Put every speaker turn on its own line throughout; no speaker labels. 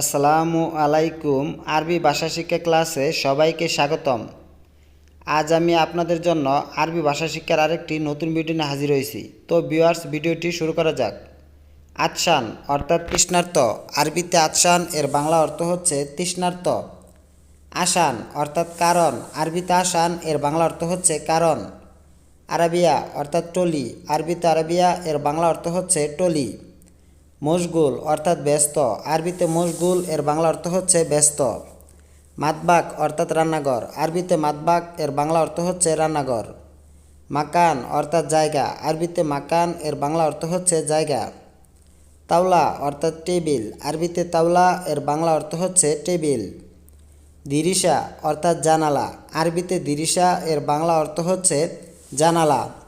আসসালামু আলাইকুম। আরবি ভাষা শিক্ষা ক্লাসে সবাইকে স্বাগতম। আজ আমি আপনাদের জন্য আরবি ভাষা শিক্ষার আরেকটি নতুন ভিডিও নিয়ে হাজির হয়েছি। তো ভিউয়ার্স ভিডিওটি শুরু করা যাক। আতসান অর্থাৎ তৃষ্ণার্ত। আরবিতে আতসান এর বাংলা অর্থ হচ্ছে তৃষ্ণার্ত। আসান অর্থাৎ কারণ। আরবিতে আসান এর বাংলা অর্থ হচ্ছে কারণ। আরাবিয়া অর্থাৎ টলি। আরবিতে আরাবিয়া, এর বাংলা অর্থ হচ্ছে টলি। মশগুল অর্থাৎ ব্যস্ত। আরবিতে মশগুল এর বাংলা অর্থ হচ্ছে ব্যস্ত। মাতবাক অর্থাৎ রান্নাঘর। আরবিতে মাতবাক এর বাংলা অর্থ হচ্ছে রান্নাঘর। মাকান অর্থাৎ জায়গা। আরবিতে মাকান এর বাংলা অর্থ হচ্ছে জায়গা। তাওলা অর্থাৎ টেবিল। আরবিতে তাওলা এর বাংলা অর্থ হচ্ছে টেবিল। দিরিশা অর্থাৎ জানালা। আরবিতে দিরিশা এর বাংলা অর্থ হচ্ছে জানালা।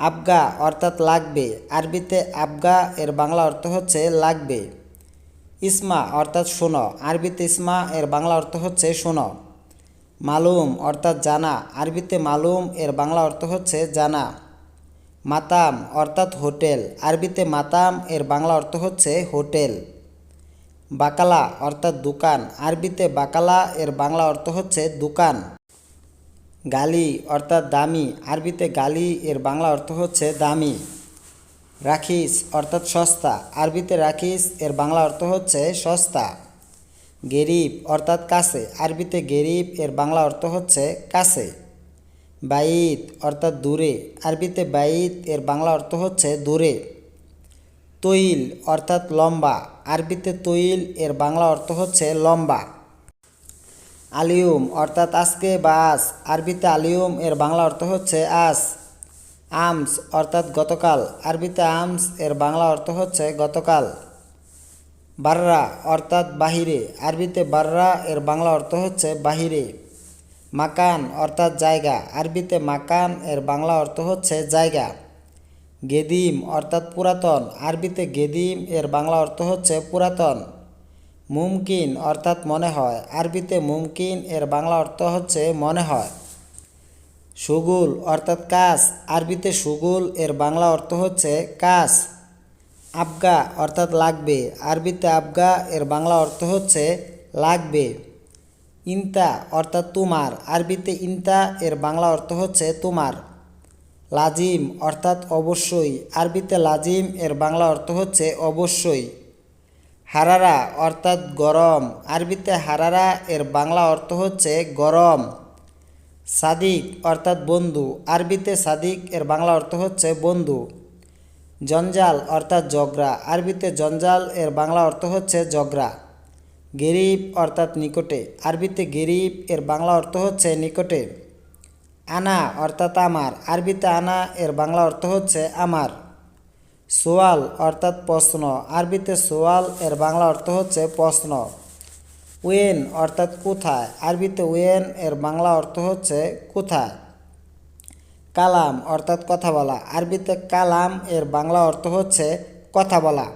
আবগা অর্থাৎ লাগবে। আরবিতে আবগা, এর বাংলা অর্থ হচ্ছে লাগবে। ইসমা অর্থাৎ শোনো। আরবিতে ইসমা, এর বাংলা অর্থ হচ্ছে শোনো। মালুম অর্থাৎ জানা। আরবিতে মালুম, এর বাংলা অর্থ হচ্ছে জানা। মাতাম অর্থাৎ হোটেল। আরবিতে মাতাম, এর বাংলা অর্থ হচ্ছে হোটেল। বাকালা অর্থাৎ দোকান। আরবিতে বাকালা, এর বাংলা অর্থ হচ্ছে দোকান। গালি অর্থাৎ দামি। আরবিতে গালি এর বাংলা অর্থ হচ্ছে দামি। রাখিস অর্থাৎ সস্তা। আরবিতে রাখিস এর বাংলা অর্থ হচ্ছে সস্তা। গেরিব অর্থাৎ কাছে। আরবিতে গেরিব এর বাংলা অর্থ হচ্ছে কাছে। বাইত অর্থাৎ দূরে। আরবিতে বাইত এর বাংলা অর্থ হচ্ছে দূরে। তৈল অর্থাৎ লম্বা। আরবিতে তৈল এর বাংলা অর্থ হচ্ছে লম্বা। আলিউম অর্থাৎ আজকে বা আজ। আরবিতে আলিউম এর বাংলা অর্থ হচ্ছে আজ। আমস, অর্থাৎ গতকাল। আরবিতে আমস, এর বাংলা অর্থ হচ্ছে গতকাল। বাররা, অর্থাৎ বাহিরে। আরবিতে বাররা, এর বাংলা অর্থ হচ্ছে বাহিরে। মাকান, অর্থাৎ জায়গা। আরবিতে মাকান, এর বাংলা অর্থ হচ্ছে জায়গা। গেদিম, অর্থাৎ পুরাতন। আরবিতে গেদিম, এর বাংলা অর্থ হচ্ছে পুরাতন। মুমকিন অর্থাৎ মনে হয়। আরবিতে মুমকিন, এর বাংলা অর্থ হচ্ছে মনে হয়। সুগুল অর্থাৎ কাজ। আরবিতে সুগুল, এর বাংলা অর্থ হচ্ছে কাজ। আবগা অর্থাৎ লাগবে। আরবিতে আবগা, এর বাংলা অর্থ হচ্ছে লাগবে। ইন্তা অর্থাৎ তোমার। আরবিতে ইন্তা, এর বাংলা অর্থ হচ্ছে তোমার। লাজিম অর্থাৎ অবশ্যই। আরবিতে লাজিম, এর বাংলা অর্থ হচ্ছে অবশ্যই। হারারা অর্থাৎ গরম। আরবিতে হারারা এর বাংলা অর্থ হচ্ছে গরম। সাদিক অর্থাৎ বন্ধু। আরবিতে সাদিক এর বাংলা অর্থ হচ্ছে বন্ধু। জঞ্জাল অর্থাৎ জগরা। আরবিতে জঞ্জাল এর বাংলা অর্থ হচ্ছে জগরা। গেরিব অর্থাৎ নিকটে। আরবিতে গেরিব এর বাংলা অর্থ হচ্ছে নিকটে। আনা অর্থাৎ আমার। আরবিতে আনা এর বাংলা অর্থ হচ্ছে আমার। সোয়াল অর্থাৎ প্রশ্ন। আরবিতে সোয়াল, এর বাংলা অর্থ হচ্ছে প্রশ্ন। ওয়েন অর্থাৎ কোথায়। আরবিতে ওয়েন, এর বাংলা অর্থ হচ্ছে কোথায়। কালাম অর্থাৎ কথা বলা। আরবিতে কালাম, এর বাংলা অর্থ হচ্ছে কথা বলা।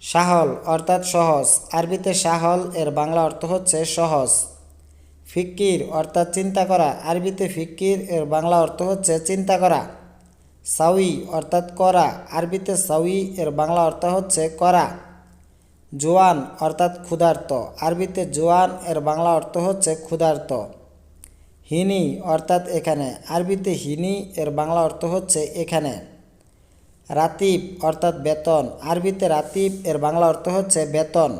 সাহল অর্থাৎ সহজ। আরবিতে সাহল, এর বাংলা অর্থ হচ্ছে সহজ। ফিক্কির অর্থাৎ চিন্তা করা। আরবিতে ফিক্কির, এর বাংলা অর্থ হচ্ছে চিন্তা করা। সাউই অর্থাৎ করা। আরবিতে সাউই এর বাংলা অর্থ হচ্ছে করা। জোয়ান অর্থাৎ ক্ষুধার্ত। আরবিতে জোয়ান এর বাংলা অর্থ হচ্ছে ক্ষুধার্ত। হিনি অর্থাৎ এখানে। আরবিতে হিনি এর বাংলা অর্থ হচ্ছে এখানে। রাতিব অর্থাৎ বেতন। আরবিতে রাতিব এর বাংলা অর্থ হচ্ছে বেতন।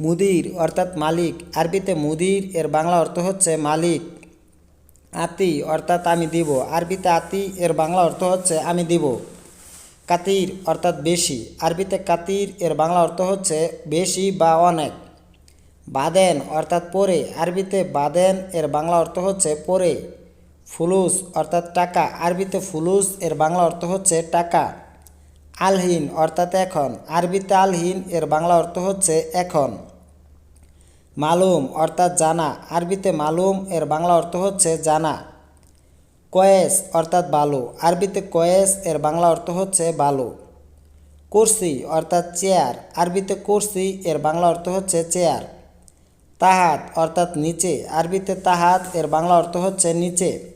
মুদির অর্থাৎ মালিক। আরবিতে মুদির এর বাংলা অর্থ হচ্ছে মালিক। আতি অর্থাৎ আমি দিব। আরবিতে আতি এর বাংলা অর্থ হচ্ছে আমি দিব। কাতির অর্থাৎ বেশি। আরবিতে কাতির এর বাংলা অর্থ হচ্ছে বেশি বা অনেক। বাদেন অর্থাৎ পরে। আরবিতে বাদেন এর বাংলা অর্থ হচ্ছে পরে। ফুলুস অর্থাৎ টাকা। আরবিতে ফুলুস এর বাংলা অর্থ হচ্ছে টাকা। আলহীন অর্থাৎ এখন। আরবিতে আলহীন এর বাংলা অর্থ হচ্ছে এখন। মালুম অর্থাৎ জানা। আরবিতে মালুম, এর বাংলা অর্থ হচ্ছে জানা। কয়েস অর্থাৎ বালু। আরবিতে কয়েস, এর বাংলা অর্থ হচ্ছে বালু। কুরসি অর্থাৎ চেয়ার। আরবিতে কুরসি, এর বাংলা অর্থ হচ্ছে চেয়ার। তাহাত অর্থাৎ নিচে। আরবিতে তাহাত, এর বাংলা অর্থ হচ্ছে নিচে।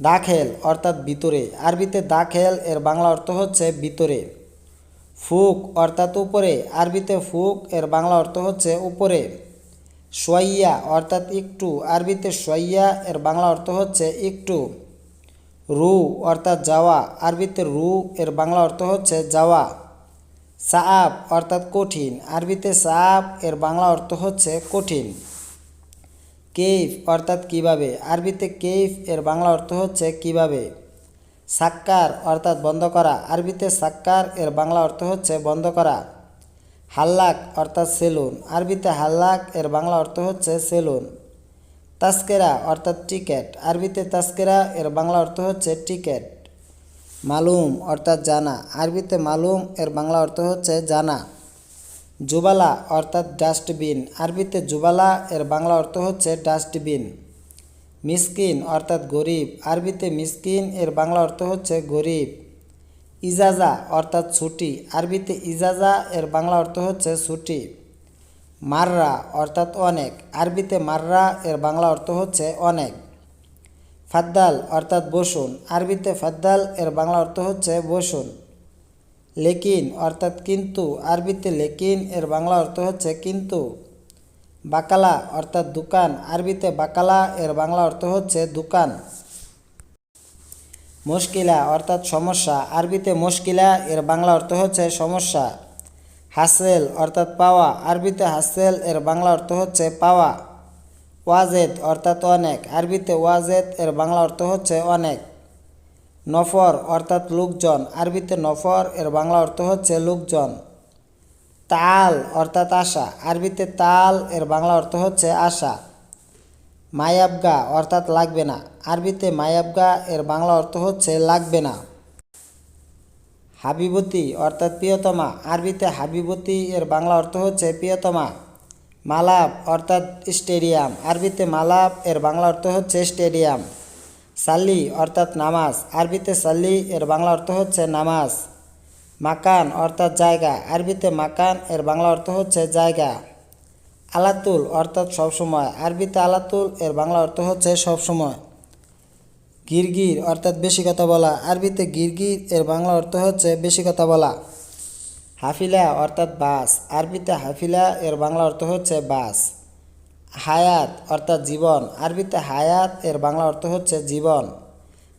দাখেল অর্থাৎ ভিতরে। আরবিতে দাখেল, এর বাংলা অর্থ হচ্ছে ভিতরে। ফুক অর্থাৎ উপরে। আরবিতে ফুক, এর বাংলা অর্থ হচ্ছে উপরে। সোয়াইয়া অর্থাৎ একটু। আরবিতে সোয়াইয়া, এর বাংলা অর্থ হচ্ছে একটু। রু অর্থাৎ যাওয়া। আরবিতে রু, এর বাংলা অর্থ হচ্ছে যাওয়া। সাপ অর্থাৎ কঠিন। আরবিতে সাপ এর বাংলা অর্থ হচ্ছে কঠিন। কেইফ অর্থাৎ কীভাবে? আরবিতে কেইফ, এর বাংলা অর্থ হচ্ছে কীভাবে? সাক্কার অর্থাৎ বন্ধ করা। আরবিতে সাক্কার, এর বাংলা অর্থ হচ্ছে বন্ধ করা। হাল্লাক অর্থাৎ সেলুন। আরবিতে হাল্লাক, এর বাংলা অর্থ হচ্ছে সেলুন। তাস্কেরা অর্থাৎ টিকেট। আরবিতে তাস্কেরা এর বাংলা অর্থ হচ্ছে টিকেট। মালুম অর্থাৎ জানা। আরবিতে মালুম, এর বাংলা অর্থ হচ্ছে জানা। জুবালা অর্থাৎ ডাস্টবিন। আরবিতে জুবালা, এর বাংলা অর্থ হচ্ছে ডাস্টবিন। মিসকিন অর্থাৎ গরিব। আরবিতে মিসকিন, এর বাংলা অর্থ হচ্ছে গরিব। ইজাজা অর্থাৎ ছুটি। আরবিতে ইজাজা, এর বাংলা অর্থ হচ্ছে ছুটি। মাররা অর্থাৎ অনেক। আরবিতে মাররা, এর বাংলা অর্থ হচ্ছে অনেক। ফাদ্দাল অর্থাৎ বসুন। আরবিতে ফাদ্দাল, এর বাংলা অর্থ হচ্ছে বসুন। লেকিন অর্থাৎ কিন্তু। আরবিতে লেকিন, এর বাংলা অর্থ হচ্ছে কিন্তু। বাকালা অর্থাৎ দোকান। আরবিতে বাকালা, এর বাংলা অর্থ হচ্ছে দোকান। মুশকিলা অর্থাৎ সমস্যা। আরবিতে মুশকিলা, এর বাংলা অর্থ হচ্ছে সমস্যা। হাসেল অর্থাৎ পাওয়া। আরবিতে হাসেল, এর বাংলা অর্থ হচ্ছে পাওয়া। ওয়াজেদ অর্থাৎ অনেক। আরবিতে ওয়াজেদ, এর বাংলা অর্থ হচ্ছে অনেক। নফর অর্থাৎ লোকজন। আরবিতে নফর, এর বাংলা অর্থ হচ্ছে লোকজন। তাল অর্থাৎ আশা। আরবিতে তাল, এর বাংলা অর্থ হচ্ছে আশা। মায়াবগা অর্থাৎ লাগবে না। আরবিতে মায়াবগা এর বাংলা অর্থ হচ্ছে লাগবে না। হাবিবতী অর্থাৎ প্রিয়তমা। আরবিতে হাবিবতী এর বাংলা অর্থ হচ্ছে প্রিয়তমা। মালাপ অর্থাৎ স্টেডিয়াম। আরবিতে মালাপ এর বাংলা অর্থ হচ্ছে স্টেডিয়াম। সাল্লি অর্থাৎ নামাজ। আরবিতে সাল্লি এর বাংলা অর্থ হচ্ছে নামাজ। মাকান অর্থাৎ জায়গা। আরবিতে মাকান এর বাংলা অর্থ হচ্ছে জায়গা। আলাতুল অর্থাৎ সবসময় আরবিতে আলাতুল, এর বাংলা অর্থ হচ্ছে সবসময় গিরগির অর্থাৎ বেশি কথা বলা। আরবিতে গিরগির, এর বাংলা অর্থ হচ্ছে বেশি কথা বলা। হাফিলা অর্থাৎ বাস। আরবিতে হাফিলা, এর বাংলা অর্থ হচ্ছে বাস। হায়াত অর্থাৎ জীবন। আরবিতে হায়াত, এর বাংলা অর্থ হচ্ছে জীবন।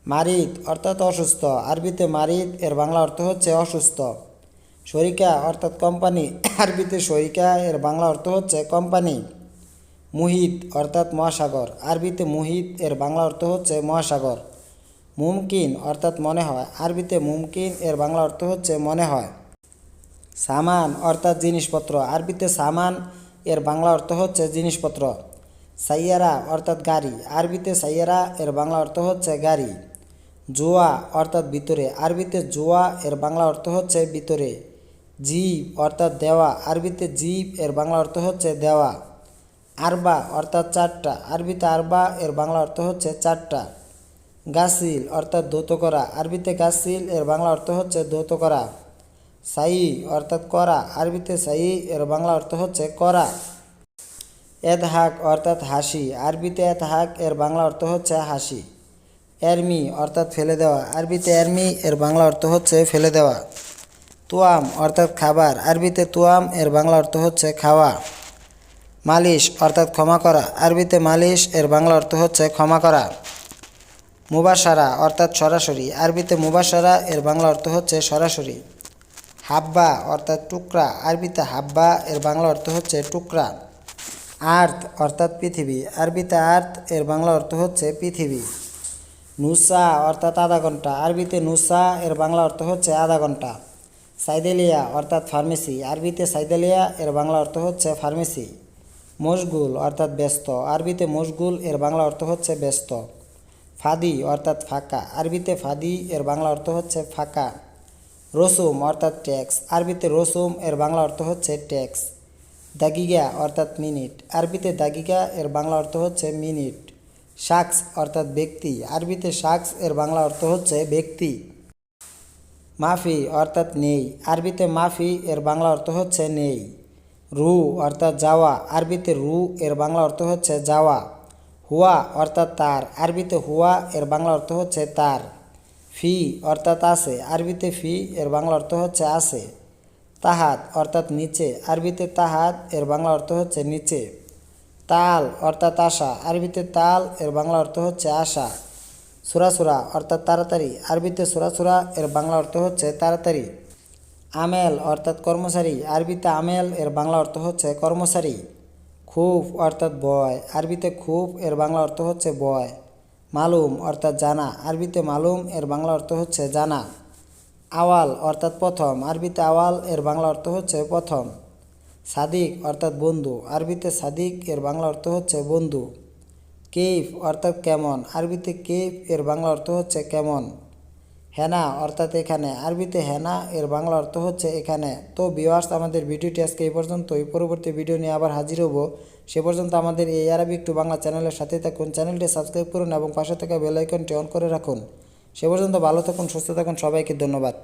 মারিদ অর্থাৎ অসুস্থ। আরবিতে মারিদ, এর বাংলা অর্থ হচ্ছে অসুস্থ। শরিকা অর্থাৎ কোম্পানি, আরবিতে শরিকা এর বাংলা অর্থ হচ্ছে কোম্পানি, মুহিত অর্থাৎ মহাসাগর, আরবিতে মুহিত, এর বাংলা অর্থ হচ্ছে মহাসাগর, মুমকিন অর্থাৎ মনে হয়, আরবিতে মুমকিন, এর বাংলা অর্থ হচ্ছে মনে হয়। সামান অর্থাৎ জিনিসপত্র, আরবিতে সামান, এর বাংলা অর্থ হচ্ছে জিনিসপত্র। সাইয়ারা অর্থাৎ গাড়ি, আরবিতে সাইয়ারা, এর বাংলা অর্থ হচ্ছে গাড়ি। জোয়া অর্থাৎ ভিতরে, আরবিতে জোয়া, এর বাংলা অর্থ হচ্ছে ভিতরে। জীব অর্থাৎ দেওয়া। আরবিতে জীব এর বাংলা অর্থ হচ্ছে দেওয়া। আরবা অর্থাৎ চারটা। আরবিতে আরবা এর বাংলা অর্থ হচ্ছে চারটা। গাছিল অর্থাৎ দৌত করা। আরবিতে গাছিল এর বাংলা অর্থ হচ্ছে দৌত করা। সাই অর্থাৎ করা। আরবিতে সাই এর বাংলা অর্থ হচ্ছে করা। এদহাক অর্থাৎ হাসি। আরবিতে এদহাক এর বাংলা অর্থ হচ্ছে হাসি। এরমি অর্থাৎ ফেলে দেওয়া। আরবিতে এরমি এর বাংলা অর্থ হচ্ছে ফেলে দেওয়া। তুয়াম অর্থাৎ খাবার। আরবিতে তুয়াম, এর বাংলা অর্থ হচ্ছে খাওয়া। মালিশ অর্থাৎ ক্ষমা করা। আরবিতে মালিশ, এর বাংলা অর্থ হচ্ছে ক্ষমা করা। মুবাসারা অর্থাৎ সরাসরি। আরবিতে মুবাসারা এর বাংলা অর্থ হচ্ছে সরাসরি। হাব্বা অর্থাৎ টুকরা। আরবিতে হাব্বা, এর বাংলা অর্থ হচ্ছে টুকরা। আর্থ অর্থাৎ পৃথিবী। আরবিতে আর্থ, এর বাংলা অর্থ হচ্ছে পৃথিবী। নুসা অর্থাৎ আধা ঘণ্টা। আরবিতে নুসা, এর বাংলা অর্থ হচ্ছে আধা ঘণ্টা। সাইদেলিয়া অর্থাৎ ফার্মেসি। আরবিতে সাইদেলিয়া, এর বাংলা অর্থ হচ্ছে ফার্মেসি। মশগুল অর্থাৎ ব্যস্ত। আরবিতে মশগুল, এর বাংলা অর্থ হচ্ছে ব্যস্ত। ফাদি অর্থাৎ ফাঁকা। আরবিতে ফাদি, এর বাংলা অর্থ হচ্ছে ফাঁকা। রসুম অর্থাৎ ট্যাক্স। আরবিতে রসুম, এর বাংলা অর্থ হচ্ছে ট্যাক্স। দাগিগা অর্থাৎ মিনিট। আরবিতে দাগিগা, এর বাংলা অর্থ হচ্ছে মিনিট। শাকস অর্থাৎ ব্যক্তি। আরবিতে শাকস এর বাংলা অর্থ হচ্ছে ব্যক্তি। মাফি অর্থাৎ নেই। আরবিতে মাফি এর বাংলা অর্থ হচ্ছে নেই। রু অর্থাৎ যাওয়া। আরবিতে রু এর বাংলা অর্থ হচ্ছে যাওয়া। হুয়া অর্থাৎ তার। আরবিতে হুয়া এর বাংলা অর্থ হচ্ছে তার। ফি অর্থাৎ আছে। আরবিতে ফি এর বাংলা অর্থ হচ্ছে আছে। তাহাত অর্থাৎ নিচে। আরবিতে তাহাত এর বাংলা অর্থ হচ্ছে নিচে। তাল অর্থাৎ আশা। আরবিতে তাল এর বাংলা অর্থ হচ্ছে আশা। সুরাসুরা অর্থাৎ তাড়াতাড়ি। আরবিতে সুরাসুরা এর বাংলা অর্থ হচ্ছে তাড়াতাড়ি। আমেল, অর্থাৎ কর্মচারী। আরবিতে আমেল, এর বাংলা অর্থ হচ্ছে কর্মচারী। খুব, অর্থাৎ বয়। আরবিতে খুব, এর বাংলা অর্থ হচ্ছে বয়। মালুম, অর্থাৎ জানা। আরবিতে মালুম, এর বাংলা অর্থ হচ্ছে জানা। আওয়াল, অর্থাৎ প্রথম। আরবিতে আওয়াল, এর বাংলা অর্থ হচ্ছে প্রথম। সাদিক, অর্থাৎ বন্ধু। আরবিতে সাদিক, এর বাংলা অর্থ হচ্ছে বন্ধু। কেইফ অর্থাৎ কেমন? আরবিতে কেইফ এর বাংলা অর্থ হচ্ছে কেমন? হেনা অর্থাৎ এখানে। আরবিতে হেনা এর বাংলা অর্থ হচ্ছে এখানে। তো ভিউয়ার্স আমাদের ভিডিওটি আজকে এই পর্যন্ত পর্যন্তই। পরবর্তী ভিডিও নিয়ে আবার হাজির হব। সে পর্যন্ত আমাদের এই আরবিক টু বাংলা চ্যানেলের সাথে থাকুন। চ্যানেলটি সাবস্ক্রাইব করুন এবং পাশে থাকা বেল আইকনটি অন করে রাখুন। সে পর্যন্ত ভালো থাকুন, সুস্থ থাকুন। সবাইকে ধন্যবাদ।